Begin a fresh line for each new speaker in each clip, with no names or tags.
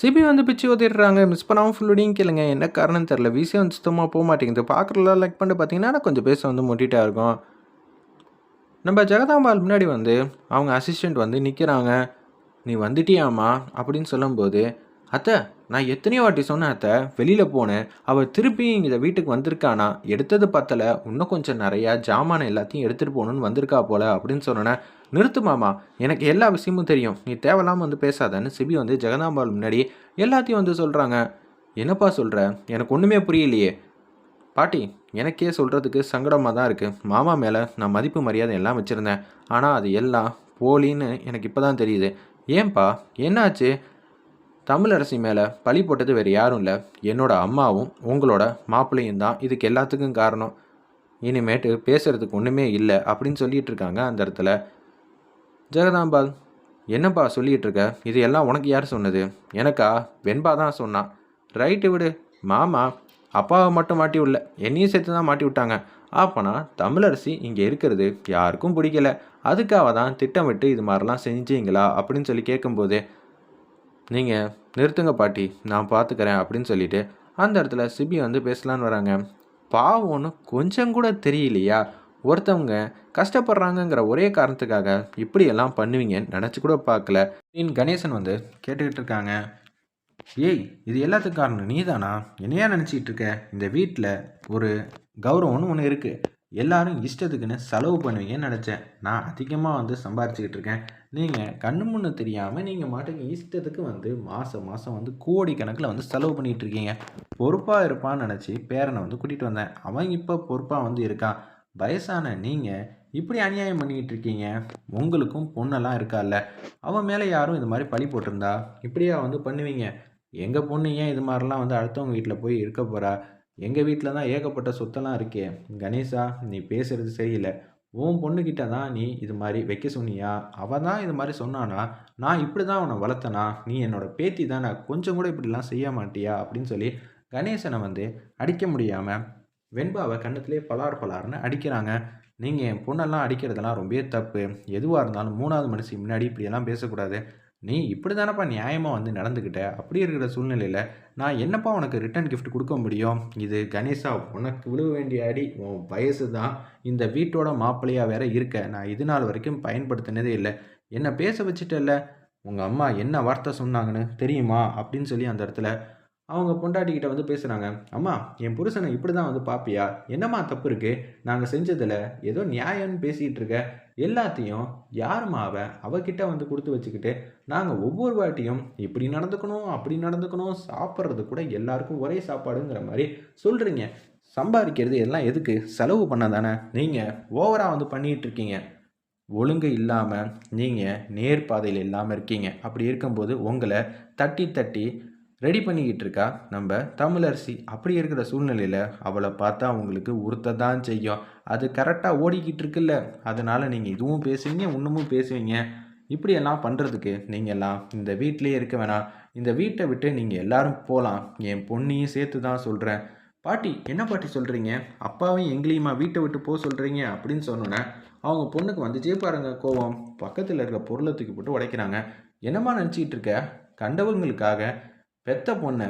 CP வந்து பிச்சு ஊற்றிடுறாங்க miss பண்ணாமல் ஃபுல்லோடையும் கேளுங்க. என்ன காரணம் தெரில விசி வந்து சுத்தமாக போக மாட்டேங்குது. பார்க்குறதுலாம் லைக் பண்ணிட்டு பார்த்தீங்கன்னா கொஞ்சம் பேச வந்து முட்டிட்டா இருக்கும். நம்ம ஜெகதாம்பாள் முன்னாடி வந்து அவங்க அசிஸ்டண்ட் வந்து நிற்கிறாங்க நீ வந்துட்டியாம்மா? அப்படின்னு சொல்லும்போது அத்தை நான் எத்தனையோ வாட்டி சொன்னேன் அத்தை வெளியில் போனேன். அவள் திருப்பி இந்த வீட்டுக்கு வந்திருக்கானா? எடுத்தது பத்தலை. இன்னும் கொஞ்சம் நிறையா ஜாமான் எல்லாத்தையும் எடுத்துகிட்டு போகணுன்னு வந்திருக்கா போல அப்படின்னு சொன்னேன். நிறுத்து மாமா. எனக்கு எல்லா விஷயமும் தெரியும். நீ தேவையில்லாமல் வந்து பேசாதன்னு சிபி வந்து ஜெகதாம்பாள் முன்னாடி எல்லாத்தையும் வந்து சொல்கிறாங்க என்னப்பா சொல்கிற எனக்கு ஒன்றுமே புரியலையே. பாட்டி எனக்கே சொல்கிறதுக்கு சங்கடமாக தான் இருக்குது மாமா மேலே நான் மதிப்பு மரியாதை எல்லாம் வச்சுருந்தேன். ஆனால் அது எல்லாம் போலின்னு எனக்கு இப்போ தான் தெரியுது. ஏன்பா? என்னாச்சு? தமிழரசி மேலே பழி போட்டது வேறு யாரும் இல்லை. என்னோட அம்மாவும் உங்களோட மாப்பிள்ளையும் தான் இதுக்கு எல்லாத்துக்கும் காரணம். இனிமேட்டு பேசுகிறதுக்கு ஒன்றுமே இல்லை அப்படின்னு சொல்லிட்டு இருக்காங்க அந்த இடத்துல. ஜெகதாம்பால் என்னப்பா சொல்லிகிட்டு இருக்க? இது எல்லாம் உனக்கு யார் சொன்னது? எனக்கா? வெண்பா தான் சொன்னான் ரைட்டு விடு. மாமா அப்பாவை மட்டும் மாட்டி விடல என்னையும் சேர்த்து தான் மாட்டி விட்டாங்க. அப்போனா தமிழரசி இங்கே இருக்கிறது யாருக்கும் பிடிக்கல. அதுக்காக தான் திட்டமிட்டு இது மாதிரிலாம் செஞ்சீங்களா அப்படின்னு சொல்லி கேட்கும்போது நீங்கள் நிறுத்துங்க பாட்டி நான் பார்த்துக்கிறேன் அப்படின்னு சொல்லிட்டு அந்த இடத்துல சிபி வந்து பேசலான்னு வராங்க. பாவம்னு கொஞ்சம் கூட தெரியலையா? ஒருத்தவங்க கஷ்டப்படுறாங்கங்கிற ஒரே காரணத்துக்காக இப்படியெல்லாம் பண்ணுவீங்கன்னு நினச்சி கூட பார்க்கல. இன் கணேசன் வந்து கேட்டுக்கிட்டு இருக்காங்க. ஏய் இது எல்லாத்துக்கும் காரணம் நீதானா? என்னையா நினச்சிக்கிட்டு இருக்க? இந்த வீட்டில் ஒரு கௌரவம்னு ஒன்று இருக்குது எல்லாரும் இஷ்டத்துக்குன்னு செலவு பண்ணுவீங்கன்னு நினச்சேன். நான் அதிகமாக வந்து சம்பாரிச்சிக்கிட்டு இருக்கேன். நீங்கள் கண்ணு முன்னு தெரியாமல் நீங்கள் மாட்டுக்கு இஷ்டத்துக்கு வந்து மாதம் மாதம் வந்து கோடிக்கணக்கில் வந்து செலவு பண்ணிகிட்டு இருக்கீங்க பொறுப்பாக இருப்பான்னு நினச்சி பேரனை வந்து கூட்டிகிட்டு வந்தேன். அவன் இப்போ பொறுப்பாக வந்து இருக்கான். வயசான நீங்கள் இப்படி அநியாயம் பண்ணிக்கிட்டு இருக்கீங்க உங்களுக்கும் பொண்ணெல்லாம் இருக்கால்ல அவன் மேலே யாரும் இது மாதிரி பழி போட்டிருந்தா? இப்படியா வந்து பண்ணுவீங்க? எங்கள் பொண்ணு ஏன் இது மாதிரிலாம் வந்து அடுத்தவங்க வீட்டில் போய் இருக்க போகிறா எங்கள் வீட்டில் தான் ஏகப்பட்ட சொத்தெல்லாம் இருக்கே. கணேஷா நீ பேசுகிறது சரியில்லை. உன் பொண்ணுக்கிட்ட தான் நீ இது மாதிரி வைக்க சொன்னியா? அவள் தான் இது மாதிரி சொன்னானா? நான் இப்படி தான் உன்னை வளர்த்தனா? நீ என்னோட பேத்தி தானே கொஞ்சம் கூட இப்படிலாம் செய்ய மாட்டியா? அப்படின்னு சொல்லி கணேசனை வந்து அடிக்க முடியாமல் வெண்பாவை கண்ணத்திலே பலார் பலார்னு அடிக்கிறாங்க. நீங்கள் என் பொண்ணெல்லாம் அடிக்கிறதெல்லாம் ரொம்பவே தப்பு. எதுவாக இருந்தாலும் மூணாவது மனுஷன் முன்னாடி இப்படியெல்லாம் பேசக்கூடாது. நீ இப்படி தானப்பா நியாயமாக வந்து நடந்துக்கிட்ட அப்படி இருக்கிற சூழ்நிலையில் நான் என்னப்பா உனக்கு ரிட்டர்ன் கிஃப்ட் கொடுக்க முடியும்? இது கணேஷா உனக்கு விழுக வேண்டிய அடி. உன் வயசு தான் இந்த வீட்டோட மாப்பிள்ளையாக வேற இருக்க. நான் இது நாள் வரைக்கும் பயன்படுத்தினதே இல்லை. என்னை பேச வச்சுட்டல உங்கள் அம்மா என்ன வார்த்தை சொன்னாங்கன்னு தெரியுமா? அப்படின்னு சொல்லி அந்த இடத்துல அவங்க பொண்டாட்டிக்கிட்ட வந்து பேசுகிறாங்க அம்மா என் புருஷனை இப்படி தான் வந்து பார்ப்பியா என்னம்மா தப்பு இருக்குது நாங்கள் செஞ்சதில் ஏதோ நியாயம்னு பேசிகிட்டு இருக்க. எல்லாத்தையும் யாரும்மா அவ அவகிட்ட வந்து கொடுத்து வச்சுக்கிட்டு நாங்கள் ஒவ்வொரு வாட்டியும் இப்படி நடந்துக்கணும் அப்படி நடந்துக்கணும் சாப்பிட்றது கூட எல்லாருக்கும் ஒரே சாப்பாடுங்கிற மாதிரி சொல்கிறீங்க சம்பாதிக்கிறது எல்லாம் எதுக்கு? செலவு பண்ண தானே நீங்கள் ஓவராக வந்து பண்ணிகிட்டு இருக்கீங்க. ஒழுங்கு இல்லாமல் நீங்கள் நேர்பாதையில் இல்லாமல் இருக்கீங்க. அப்படி இருக்கும்போது உங்களை தட்டி தட்டி ரெடி பண்ணிக்கிட்டு இருக்கா நம்ம தமிழரசி அப்படி இருக்கிற சூழ்நிலையில் அவளை பார்த்தா உங்களுக்கு உறுத்த தான் செய்யும். அது கரெக்டாக ஓடிக்கிட்டு இருக்குல்ல அதனால் நீங்கள் இதுவும் பேசுவீங்க இன்னமும் பேசுவீங்க. இப்படியெல்லாம் பண்ணுறதுக்கு நீங்கள்லாம் இந்த வீட்டிலேயே இருக்க வேணாம். இந்த வீட்டை விட்டு நீங்கள் எல்லாரும் போகலாம் என் பொண்ணையும் சேர்த்து தான் சொல்கிறேன் பாட்டி என்ன பாட்டி சொல்கிறீங்க அப்பாவையும் எங்களையுமா வீட்டை விட்டு போக சொல்கிறீங்க அப்படின்னு சொன்னோன்னே அவங்க பொண்ணுக்கு வந்துச்சே பாருங்க கோவம். பக்கத்தில் இருக்க பொருளை தூக்கி போட்டு உடைக்கிறாங்க. என்னம்மா நினச்சிக்கிட்டு இருக்க கண்டவங்களுக்காக பெத்த பொண்ணை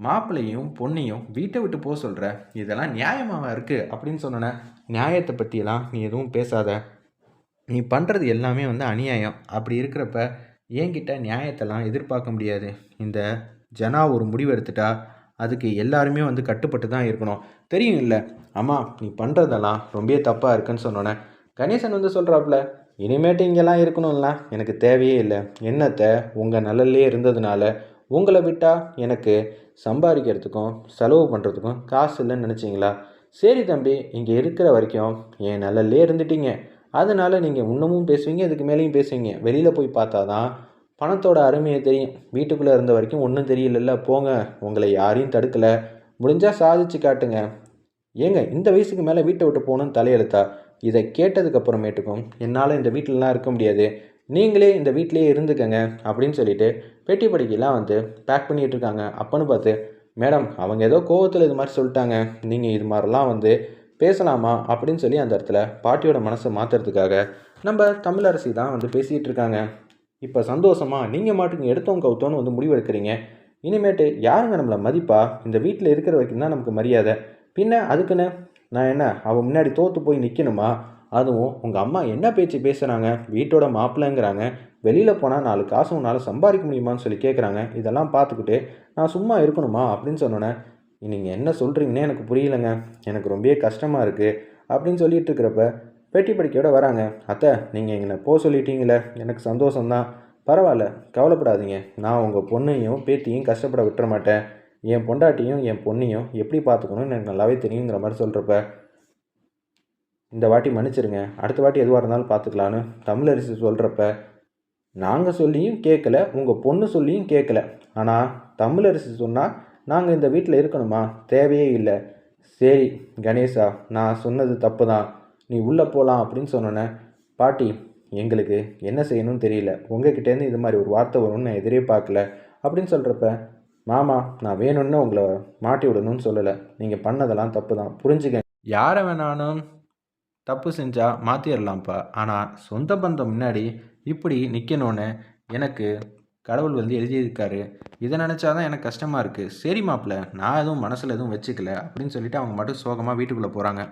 மாப்பிள்ளையும் பொண்ணையும் வீட்டை விட்டு போக சொல்கிற இதெல்லாம் நியாயமாக இருக்குது அப்படின்னு சொன்னோன்னே நியாயத்தை பற்றியெல்லாம் நீ எதுவும் பேசாத. நீ பண்ணுறது எல்லாமே வந்து அநியாயம். அப்படி இருக்கிறப்ப என்கிட்ட நியாயத்தெல்லாம் எதிர்பார்க்க முடியாது. இந்த ஜனா ஒரு முடிவு எடுத்துட்டா அதுக்கு எல்லாருமே வந்து கட்டுப்பட்டு தான் இருக்கணும். தெரியும் இல்லை? அம்மா நீ பண்ணுறதெல்லாம் ரொம்பவே தப்பாக இருக்குன்னு சொன்னோன்னே கணேசன் வந்து சொல்கிறாப்புல இனிமேட்டு இங்கெல்லாம் இருக்கணும்லாம் எனக்கு தேவையே இல்லை. என்னத்தை? உங்கள் நல்லலே இருந்ததுனால உங்களை விட்டால் எனக்கு சம்பாதிக்கிறதுக்கும் செலவு பண்ணுறதுக்கும் காசு இல்லைன்னு நினச்சிங்களா? சரி தம்பி இங்கே இருக்கிற வரைக்கும் என் நல்லலே இருந்துட்டீங்க. அதனால் நீங்கள் இன்னமும் பேசுவீங்க இதுக்கு மேலேயும் பேசுவீங்க. வெளியில் போய் பார்த்தா தான் பணத்தோட அருமையை தெரியும். வீட்டுக்குள்ளே இருந்த வரைக்கும் ஒன்றும் தெரியலல்ல. போங்க உங்களை யாரையும் தடுக்கலை. முடிஞ்சால் சாதிச்சு காட்டுங்க. ஏங்க இந்த வயசுக்கு மேலே வீட்டை விட்டு போகணும்னு தலையெழுத்தா? இதை கேட்டதுக்கப்புறமேட்டுக்கும் என்னால் இந்த வீட்டிலலாம் இருக்க முடியாது. நீங்களே இந்த வீட்டிலேயே இருந்துக்கங்க அப்படின்னு சொல்லிட்டு பெட்டி படிக்கெல்லாம் வந்து பேக் பண்ணிகிட்டு இருக்காங்க அப்போன்னு பார்த்து மேடம் அவங்க ஏதோ கோவத்தில் இது மாதிரி சொல்லிட்டாங்க. நீங்கள் இது மாதிரிலாம் வந்து பேசலாமா? அப்படின்னு சொல்லி அந்த இடத்துல பாட்டியோட மனசை மாற்றுறதுக்காக நம்ம தமிழரசி தான் வந்து பேசிகிட்டு இருக்காங்க இப்போ சந்தோஷமா நீங்கள் மாட்டுக்கு எடுத்தவங்க கவுத்தோன்னு வந்து முடிவெடுக்கிறீங்க. இனிமேட்டு யாருங்க நம்மளை மதிப்பா? இந்த வீட்டில் இருக்கிற வரைக்கும் தான் நமக்கு மரியாதை. பின்ன அதுக்குன்னு நான் என்ன அவன் முன்னாடி தோற்று போய் நிற்கணுமா அதுவும் உங்கள் அம்மா என்ன பேச்சு பேசுகிறாங்க வீட்டோட மாப்பிள்ளைங்கிறாங்க. வெளியில் போனால் நாலு காசு உன்னால் சம்பாதிக்க முடியுமான்னு சொல்லி கேட்குறாங்க இதெல்லாம் பார்த்துக்கிட்டு நான் சும்மா இருக்கணுமா? அப்படின்னு சொன்னோன்னே நீங்கள் என்ன சொல்கிறீங்கன்னே எனக்கு புரியலைங்க. எனக்கு ரொம்பவே கஷ்டமாக இருக்குது அப்படின்னு சொல்லிட்டு இருக்கிறப்ப பெட்டி படிக்கையோட வராங்க. அத்தை நீங்கள் எங்களை போக சொல்லிட்டீங்களே. எனக்கு சந்தோஷம்தான். பரவாயில்ல கவலைப்படாதீங்க. நான் உங்கள் பொண்ணையும் பேத்தியும் கஷ்டப்பட விட்டுற மாட்டேன். என் பொண்டாட்டியும் என் பொண்ணையும் எப்படி பார்த்துக்கணும்னு எனக்கு நல்லாவே தெரியுங்கிற மாதிரி சொல்கிறப்ப இந்த வாட்டி மன்னிச்சிருங்க. அடுத்த வாட்டி எதுவாக இருந்தாலும் பார்த்துக்கலான்னு தமிழரசு சொல்கிறப்ப நாங்கள் சொல்லியும் கேட்கல உங்கள் பொண்ணு சொல்லியும் கேட்கல ஆனால் தமிழரசு சொன்னால் நாங்கள் இந்த வீட்டில் இருக்கணுமா? தேவையே இல்லை. சரி கணேஷா நான் சொன்னது தப்பு தான் நீ உள்ளே போகலாம் அப்படின்னு சொன்னோன்னே பாட்டி எங்களுக்கு என்ன செய்யணும்னு தெரியல. உங்ககிட்டேருந்து இது மாதிரி ஒரு வார்த்தை வரும்னு நான் எதிரே பார்க்கல அப்படின்னு சொல்கிறப்ப மாமா நான் வேணும்னு உங்களை மாட்டி விடணும்னு சொல்லலை. நீங்கள் பண்ணதெல்லாம் தப்பு தான் புரிஞ்சுக்க யாரை வேணாலும் தப்பு செஞ்சால் மாற்றிடலாம்ப்பா ஆனால் சொந்த பந்தம் முன்னாடி இப்படி நிற்கணும்னு எனக்கு கடவுள் வந்து எழுதியிருக்காரு. இதை நினச்சாதான் எனக்கு கஷ்டமாக இருக்குது சரி மாப்பிள்ள நான் எதுவும் மனசில் எதுவும் வச்சுக்கல அப்படின்னு சொல்லிட்டு அவங்க மட்டும் சோகமாக வீட்டுக்குள்ளே போகிறாங்க